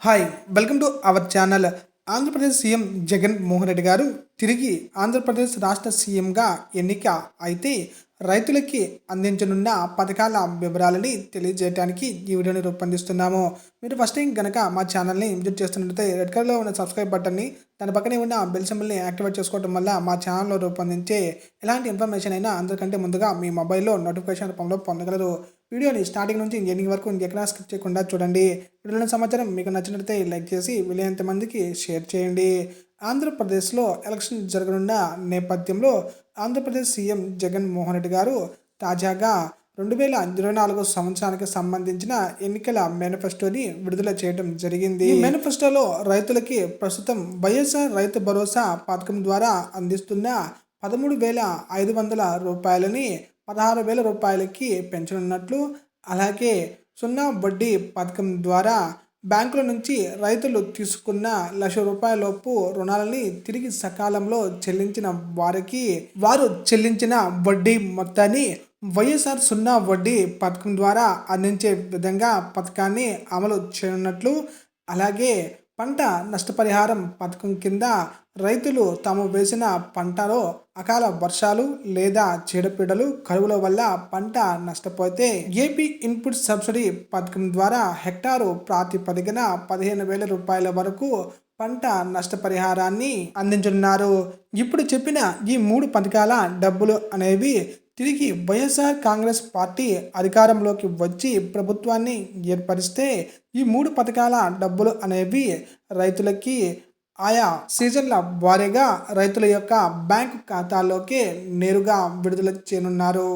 Hi welcome to our channel. Andhra Pradesh CM Jagan Mohan Reddy garu తిరిగి ఆంధ్రప్రదేశ్ రాష్ట్ర సీఎంగా ఎన్నిక అయితే రైతులకి అందించనున్న పథకాల వివరాలని తెలియజేయడానికి ఈ వీడియోని రూపొందిస్తున్నాము. మీరు ఫస్ట్ టైం కనుక మా ఛానల్ని విజిట్ చేస్తున్నట్లయితే రెడ్ కలర్లో ఉన్న సబ్స్క్రైబ్ బటన్ని దాని పక్కనే ఉన్న బెల్ సింబల్ని యాక్టివేట్ చేసుకోవడం వల్ల మా ఛానల్లో రూపొందించే ఎలాంటి ఇన్ఫర్మేషన్ అయినా అందరికంటే ముందుగా మీ మొబైల్లో నోటిఫికేషన్ రూపంలో పొందగలరు. వీడియోని స్టార్టింగ్ నుంచి ఎండింగ్ వరకు ఎక్కడా స్కిప్ చేయకుండా చూడండి. వీడియోలో సమాచారం మీకు నచ్చినట్లయితే లైక్ చేసి వీలైనంత మందికి షేర్ చేయండి. ఆంధ్రప్రదేశ్లో ఎలక్షన్ జరగనున్న నేపథ్యంలో ఆంధ్రప్రదేశ్ సీఎం జగన్ మోహన్ రెడ్డి గారు తాజాగా రెండు వేల ఇరవై నాలుగు సంవత్సరానికి సంబంధించిన ఎన్నికల మేనిఫెస్టోని విడుదల చేయడం జరిగింది. ఈ మేనిఫెస్టోలో రైతులకి ప్రస్తుతం వైఎస్ఆర్ రైతు భరోసా పథకం ద్వారా అందిస్తున్న పదమూడు వేల ఐదు వందల రూపాయలని పదహారు వేల రూపాయలకి పెంచనున్నట్లు అలాగే సున్నా వడ్డీ పథకం ద్వారా బ్యాంకుల నుంచి రైతులు తీసుకున్న లక్ష రూపాయలలోపు రుణాలని తిరిగి సకాలంలో చెల్లించిన వారికి వారు చెల్లించిన వడ్డీ మొత్తాన్ని వైఎస్ఆర్ సున్నా వడ్డీ పథకం ద్వారా అందించే విధంగా పథకాన్ని అమలు చేయనున్నట్లు అలాగే పంట నష్టపరిహారం పథకం కింద రైతులు తాము వేసిన పంటలో అకాల వర్షాలు లేదా చీడపీడలు కరువుల వల్ల పంట నష్టపోతే ఏపీ ఇన్పుట్ సబ్సిడీ పథకం ద్వారా హెక్టారు ప్రాతిపదికన పదిహేను వేల రూపాయల వరకు పంట నష్టపరిహారాన్ని అందించనున్నారు. ఇప్పుడు చెప్పిన ఈ మూడు పథకాల డబ్బులు అనేవి తిరిగి వైఎస్ఆర్ కాంగ్రెస్ పార్టీ అధికారంలోకి వచ్చి ప్రభుత్వాన్ని ఏర్పరిస్తే ఈ మూడు పథకాల డబ్బులు అనేవి రైతులకి ఆయా సీజన్ల వారీగా రైతుల యొక్క బ్యాంకు ఖాతాలోకి నేరుగా విడుదల చేయనున్నారు.